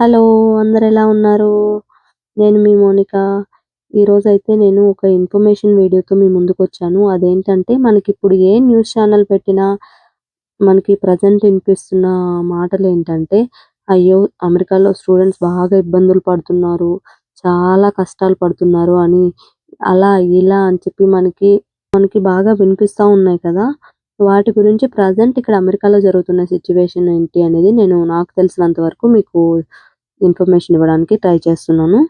Hello అందరు ఎలా ఉన్నారు? నేను మీ మోనిక. అయితే నేను ఒక ఇన్ఫర్మేషన్ వీడియోతో మీ ముందుకు వచ్చాను అదేంటంటే మనకి ఇప్పుడు ఏ న్యూస్ ఛానల్ పెట్టినా మనకి ప్రజెంట్ వినిపిస్తున్న మాటలు ఏంటంటే అయ్యో అమెరికాలో స్టూడెంట్స్ బాగా ఇబ్బందులు పడుతున్నారు చాలా కష్టాలు పడుతున్నారు అని అలా ఇలా అని చెప్పి మనకి మనకి బాగా వినిపిస్తా ఉన్నాయి కదా. వాటి గురించి ప్రజెంట్ ఇక్కడ అమెరికాలో జరుగుతున్న సిచ్యువేషన్ ఏంటి అనేది నేను నాకు తెలిసినంత వరకు మీకు ఇన్ఫర్మేషన్ ఇవ్వడానికి ట్రై చేస్తున్నాను.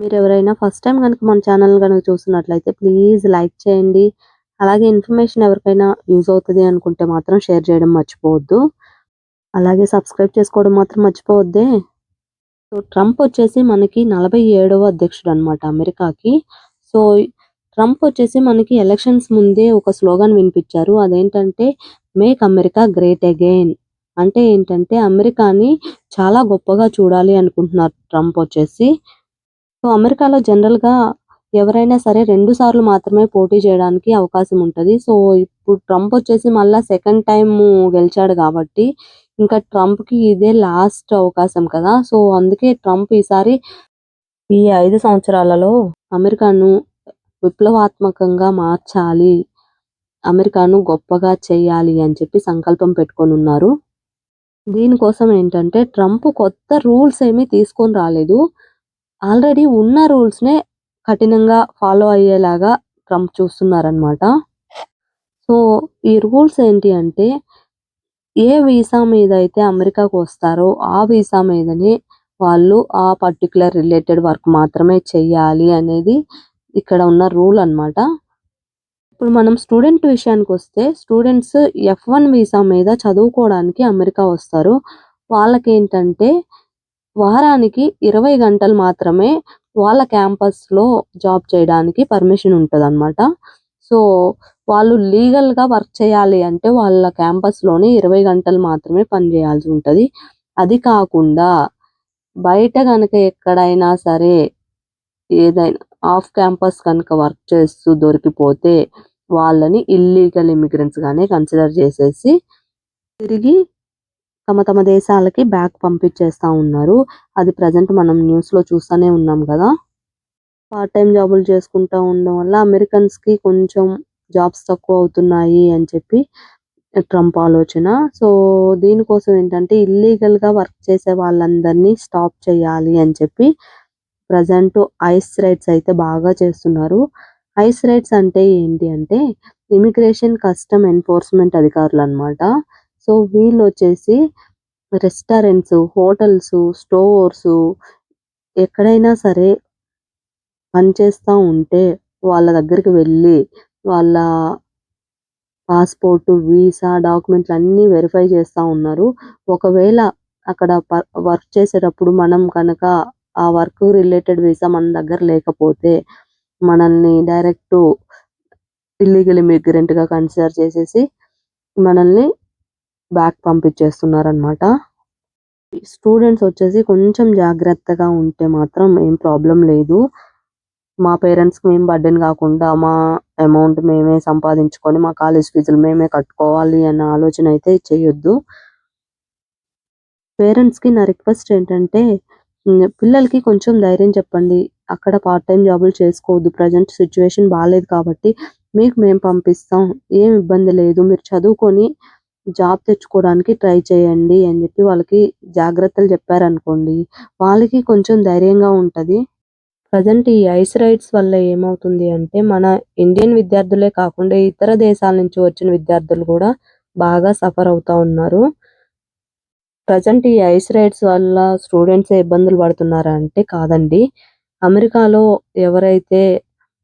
మీరు ఎవరైనా ఫస్ట్ టైం కనుక మన ఛానల్ కనుక చూస్తున్నట్లయితే ప్లీజ్ లైక్ చేయండి. అలాగే ఇన్ఫర్మేషన్ ఎవరికైనా యూజ్ అవుతుంది అనుకుంటే మాత్రం షేర్ చేయడం మర్చిపోవద్దు. అలాగే సబ్స్క్రైబ్ చేసుకోవడం మాత్రం మర్చిపోవద్దే. సో ట్రంప్ వచ్చేసి మనకి నలభై ఏడవ అధ్యక్షుడు అనమాట అమెరికాకి. సో ట్రంప్ వచ్చేసి మనకి ఎలక్షన్స్ ముందే ఒక స్లోగన్ వినిపించారు. అదేంటంటే మేక్ అమెరికా గ్రేట్ అగైన్. అంటే ఏంటంటే అమెరికాని చాలా గొప్పగా చూడాలి అనుకుంటున్నారు ట్రంప్ వచ్చేసి. సో అమెరికాలో జనరల్గా ఎవరైనా సరే రెండు సార్లు మాత్రమే పోటీ చేయడానికి అవకాశం ఉంటుంది. సో ఇప్పుడు ట్రంప్ వచ్చేసి మళ్ళీ సెకండ్ టైం గెలిచాడు కాబట్టి ఇంకా ట్రంప్కి ఇదే లాస్ట్ అవకాశం కదా. సో అందుకే ట్రంప్ ఈసారి ఈ ఐదు సంవత్సరాలలో అమెరికాను విప్లవాత్మకంగా మార్చాలి. అమెరికాను గొప్పగా చేయాలి అని చెప్పి సంకల్పం పెట్టుకొని ఉన్నారు. దీనికోసం ఏంటంటే ట్రంప్ కొత్త రూల్స్ ఏమీ తీసుకొని రాలేదు. ఆల్రెడీ ఉన్న రూల్స్ నే కఠినంగా ఫాలో అయ్యేలాగా ట్రంప్ చూస్తున్నారనమాట సో ఈ రూల్స్ ఏంటి అంటే ఏ వీసా మీద అయితే అమెరికాకు వస్తారో ఆ వీసా మీదనే వాళ్ళు ఆ పర్టికులర్ రిలేటెడ్ వర్క్ మాత్రమే చెయ్యాలి అనేది ఇక్కడ ఉన్న రూల్ అన్నమాట. ఇప్పుడు మనం స్టూడెంట్ విషయానికి వస్తే స్టూడెంట్స్ ఎఫ్ వన్ వీసా మీద చదువుకోవడానికి అమెరికా వస్తారు. వాళ్ళకి ఏంటంటే వారానికి ఇరవై గంటలు మాత్రమే వాళ్ళ క్యాంపస్లో జాబ్ చేయడానికి పర్మిషన్ ఉంటుంది అనమాట సో వాళ్ళు లీగల్గా వర్క్ చేయాలి అంటే వాళ్ళ క్యాంపస్లోనే ఇరవై గంటలు మాత్రమే పని చేయాల్సి అది కాకుండా బయట కనుక ఎక్కడైనా సరే ఏదైనా ఆఫ్ క్యాంపస్ కనుక వర్క్ చేస్తూ దొరికిపోతే వాళ్ళని ఇల్లీగల్ ఇమిగ్రెంట్స్ గానే కన్సిడర్ చేసేసి తిరిగి తమ తమ దేశాలకి బ్యాక్ పంపించేస్తా ఉన్నారు. అది ప్రజెంట్ మనం న్యూస్లో చూస్తూనే ఉన్నాం కదా. పార్ట్ టైం జాబులు చేసుకుంటా ఉండడం వల్ల అమెరికన్స్కి కొంచెం జాబ్స్ తక్కువ అవుతున్నాయి అని చెప్పి ట్రంప్ ఆలోచన. సో దీనికోసం ఏంటంటే ఇల్లీగల్గా వర్క్ చేసే వాళ్ళందరినీ స్టాప్ చేయాలి అని చెప్పి ప్రజెంట్ ఐస్ రైట్స్ అయితే బాగా చేస్తున్నారు. ఐస్ రైట్స్ అంటే ఏంటి అంటే ఇమిగ్రేషన్ కస్టమ్ ఎన్ఫోర్స్మెంట్ అధికారులు అన్నమాట సో వీళ్ళు వచ్చేసి రెస్టారెంట్స్ హోటల్స్ స్టోర్స్ ఎక్కడైనా సరే పనిచేస్తూ ఉంటే వాళ్ళ దగ్గరికి వెళ్ళి వాళ్ళ పాస్పోర్ట్ వీసా డాక్యుమెంట్లు అన్ని వెరిఫై చేస్తా ఉన్నారు. ఒకవేళ అక్కడ వర్క్ చేసేటప్పుడు మనం కనుక ఆ వర్క్ రిలేటెడ్ వీసా మన దగ్గర లేకపోతే మనల్ని డైరెక్ట్ ఇల్లీగల్ ఇమిగ్రెంట్గా కన్సిడర్ చేసేసి మనల్ని బ్యాక్ పంపించేస్తున్నారు అన్నమాట స్టూడెంట్స్ వచ్చేసి కొంచెం జాగ్రత్తగా ఉంటే మాత్రం ఏం ప్రాబ్లం లేదు. మా పేరెంట్స్కి మేము బర్డెన్ కాకుండా మా అమౌంట్ మేమే సంపాదించుకొని మా కాలేజ్ ఫీజులు మేమే కట్టుకోవాలి అన్న ఆలోచన అయితే చేయొద్దు. పేరెంట్స్కి నా రిక్వెస్ట్ ఏంటంటే పిల్లలకి కొంచెం ధైర్యం చెప్పండి. అక్కడ పార్ట్ టైం జాబులు చేసుకోవద్దు. ప్రజెంట్ సిచ్యువేషన్ బాగాలేదు కాబట్టి మీకు మేము పంపిస్తాం. ఏం ఇబ్బంది లేదు. మీరు చదువుకొని జాబ్ తెచ్చుకోవడానికి ట్రై చేయండి అని చెప్పి వాళ్ళకి జాగ్రత్తలు చెప్పారనుకోండి. వాళ్ళకి కొంచెం ధైర్యంగా ఉంటది. ప్రజెంట్ ఈ ఐస్ రైట్స్ వల్ల ఏమవుతుంది అంటే మన ఇండియన్ విద్యార్థులే కాకుండా ఇతర దేశాల నుంచి వచ్చిన విద్యార్థులు కూడా బాగా సఫర్ అవుతా ఉన్నారు. ప్రజెంట్ ఈ ఐస్ రైడ్స్ వల్ల స్టూడెంట్స్ ఇబ్బందులు పడుతున్నారా అంటే కాదండి. అమెరికాలో ఎవరైతే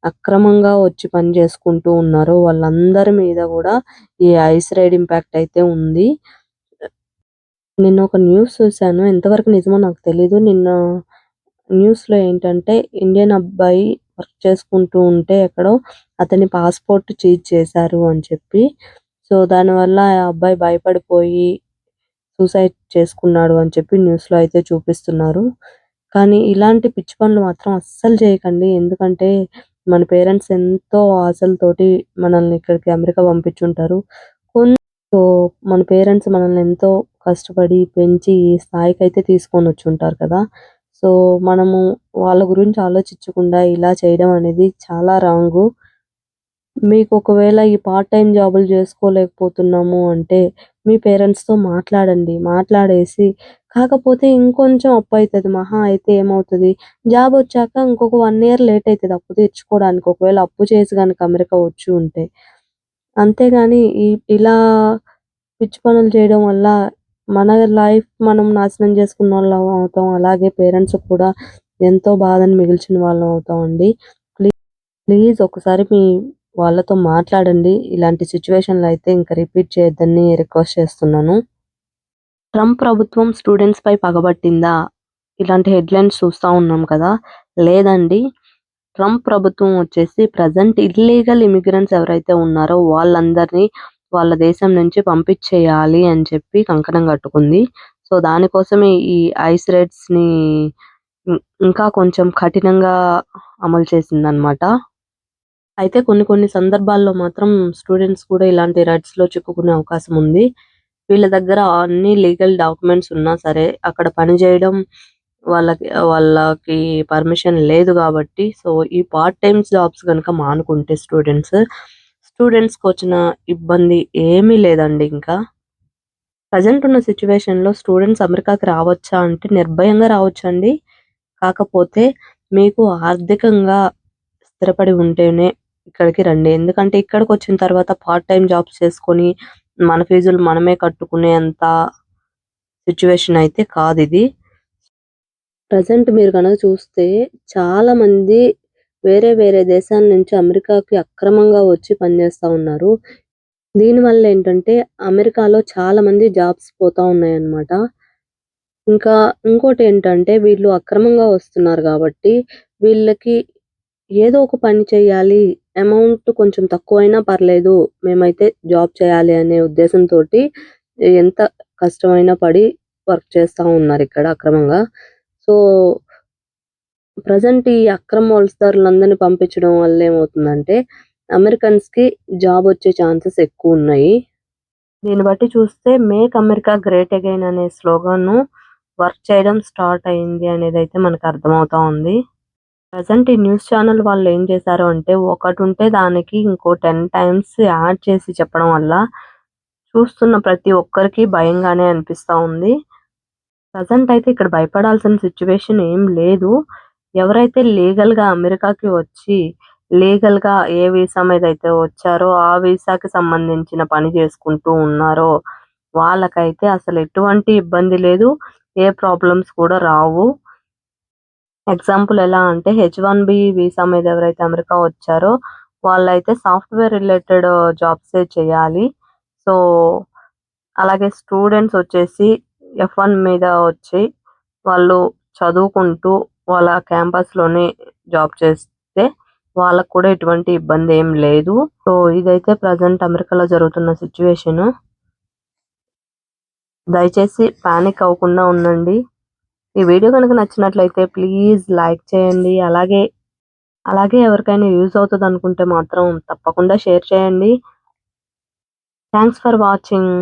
అక్రమంగా వచ్చి పని చేసుకుంటూ ఉన్నారో వాళ్ళందరి మీద కూడా ఈ ఐస్ రైడ్ ఇంపాక్ట్ అయితే ఉంది. నిన్న ఒక న్యూస్ చూశాను. ఎంతవరకు నిజమో నాకు తెలీదు. నిన్న న్యూస్లో ఏంటంటే ఇండియన్ అబ్బాయి వర్క్ చేసుకుంటూ ఉంటే ఎక్కడో అతని పాస్పోర్ట్ చీజ్ చేశారు అని చెప్పి. సో దానివల్ల ఆ అబ్బాయి భయపడిపోయి సూసైడ్ చేసుకున్నాడు అని చెప్పి న్యూస్లో అయితే చూపిస్తున్నారు కానీ ఇలాంటి పిచ్చి పనులు మాత్రం అస్సలు చేయకండి ఎందుకంటే మన పేరెంట్స్ ఎంతో ఆశలతోటి మనల్ని ఇక్కడికి అమెరికా పంపించుంటారు సో మన పేరెంట్స్ మనల్ని ఎంతో కష్టపడి పెంచి ఈ స్థాయికి అయితే తీసుకొని వచ్చి ఉంటారు కదా! సో, మనము వాళ్ళ గురించి ఆలోచించకుండా ఇలా చేయడం అనేది చాలా రాంగు. మీకు ఒకవేళ ఈ పార్ట్ టైం జాబులు చేసుకోలేకపోతున్నాము అంటే, మీ పేరెంట్స్‌తో మాట్లాడండి. మాట్లాడేసి కాకపోతే ఇంకొంచెం అప్పయితది. మహా అయితే ఏమవుతది, జాబొచ్చాక ఇంకొక వన్ ఇయర్ లేట్ అవుతుంది అప్పు తీర్చుకోవడానికి. ఒకవేళ అప్పు చేసి కనుక అమెరికా వచ్చి ఉంటే. అంతేగాని ఈ ఇలా పిచ్చి పనులు చేయడం వల్ల మన లైఫ్ మనం నాశనం చేసుకున్న వాళ్ళం అవుతాం. అలాగే పేరెంట్స్ కూడా ఎంతో బాధను మిగిల్చిన వాళ్ళం అవుతామండి. ప్లీజ్ ప్లీజ్ ఒకసారి మీ వాళ్ళతో మాట్లాడండి. ఇలాంటి సిట్యుయేషన్‌లో అయితే ఇంకా రిపీట్ చేయొద్దని రిక్వెస్ట్ చేస్తున్నాను. ట్రంప్ ప్రభుత్వం స్టూడెంట్స్‌పై పగబట్టిందా? ఇలాంటి హెడ్‌లైన్స్ చూస్తా ఉన్నాం కదా! లేదండి. ట్రంప్ ప్రభుత్వం వచ్చేసి ప్రజెంట్ ఇల్లీగల్ ఇమిగ్రెంట్స్ ఎవరైతే ఉన్నారో వాళ్ళందరినీ వాళ్ళ దేశం నుంచి పంపించేయాలి అని చెప్పి కంకణం కట్టుకుంది. సో, దానికోసమే ఈ ఐస్ రేట్స్ని ఇంకా కొంచెం కఠినంగా అమలు చేసిందనమాట. అయితే కొన్ని కొన్ని సందర్భాల్లో మాత్రం స్టూడెంట్స్ కూడా ఇలాంటి రైడ్స్‌లో చిక్కుకునే అవకాశం ఉంది. వీళ్ళ దగ్గర అన్ని లీగల్ డాక్యుమెంట్స్ ఉన్నా సరే అక్కడ పని చేయడం వాళ్ళకి వాళ్ళకి పర్మిషన్ లేదు కాబట్టి సో, ఈ పార్ట్ టైమ్ జాబ్స్ గనుక మానుకుంటే స్టూడెంట్స్, స్టూడెంట్స్‌కొచ్చిన ఇబ్బంది ఏమీ లేదండి ఇంకా. ప్రజెంట్ ఉన్న సిచ్యువేషన్లో స్టూడెంట్స్ అమెరికాకి రావచ్చా అంటే నిర్భయంగా రావచ్చండి. కాకపోతే మీకు ఆర్థికంగా స్థిరపడి ఉంటేనే ఇక్కడికి రండి. ఎందుకంటే ఇక్కడికి వచ్చిన తర్వాత పార్ట్ టైం జాబ్స్ చేసుకొని మన ఫీజులు మనమే కట్టుకునేంత సిచ్యువేషన్ అయితే కాదు ఇది ప్రజెంట్ మీరు కనుక చూస్తే చాలా మంది వేరే వేరే దేశాల నుంచి అమెరికాకి అక్రమంగా వచ్చి పనిచేస్తూ ఉన్నారు. దీనివల్ల ఏంటంటే అమెరికాలో చాలా మంది జాబ్స్ పోతా ఉన్నాయన్నమాట. ఇంకా ఇంకోటి ఏంటంటే వీళ్ళు అక్రమంగా వస్తున్నారు కాబట్టి వీళ్ళకి ఏదో ఒక పని చేయాలి. అమౌంట్ కొంచెం తక్కువైనా పర్లేదు. మేమైతే జాబ్ చేయాలి అనే ఉద్దేశంతోటి ఎంత కష్టమైనా పడి వర్క్ చేస్తా ఉన్నారిక్కడ అక్రమంగా. సో, ప్రజెంట్ ఈ అక్రమ వలసదారులందరినీ పంపించడం వల్ల ఏమవుతుందంటే అమెరికన్స్‌కి జాబ్ వచ్చే ఛాన్సెస్ ఎక్కువ ఉన్నాయి దీన్ని బట్టి చూస్తే మేక్ అమెరికా గ్రేట్ అగైన్ అనే స్లోగన్‌ను వర్క్ చేయడం స్టార్ట్ అయింది అనేది అయితే మనకు అర్థమవుతా ఉంది. ప్రజెంట్ ఈ న్యూస్ ఛానల్ వాళ్ళు ఏం చేశారు అంటే ఉంటే దానికి ఇంకో 10 టైమ్స్ యాడ్ చేసి చెప్పడం వల్ల చూస్తున్న ప్రతి ఒక్కరికి భయంగానే అనిపిస్తా ఉంది. ప్రజెంట్ అయితే ఇక్కడ భయపడాల్సిన సిచ్యువేషన్ ఏం లేదు. ఎవరైతే లీగల్‌గా అమెరికాకి వచ్చి లీగల్‌గా ఏ వీసా మీద అయితే వచ్చారో ఆ వీసాకి సంబంధించిన పని చేసుకుంటూ ఉన్నారో వాళ్ళకైతే అసలు ఎటువంటి ఇబ్బంది లేదు. ఏ ప్రాబ్లమ్స్ కూడా రావు. ఎగ్జాంపుల్ ఎలా అంటే హెచ్ వన్ బి వీసా మీద ఎవరైతే అమెరికా వచ్చారో వాళ్ళైతే సాఫ్ట్‌వేర్ రిలేటెడ్ జాబ్సే చేయాలి. సో, అలాగే స్టూడెంట్స్ వచ్చేసి ఎఫ్ వన్ మీద వచ్చి వాళ్ళు చదువుకుంటూ వాళ్ళ క్యాంపస్‌లోనే జాబ్ చేస్తే వాళ్ళకి కూడా ఎటువంటి ఇబ్బంది ఏం లేదు. సో, ఇదైతే ప్రజెంట్ అమెరికాలో జరుగుతున్న సిచ్యువేషను దయచేసి పానిక్ అవ్వకుండా ఉండండి. ఈ వీడియో కనుక నచ్చినట్లయితే ప్లీజ్ లైక్ చేయండి. అలాగే అలాగే ఎవరికైనా యూజ్ అవుతదనుకుంటే మాత్రం తప్పకుండా షేర్ చేయండి. Thanks for watching.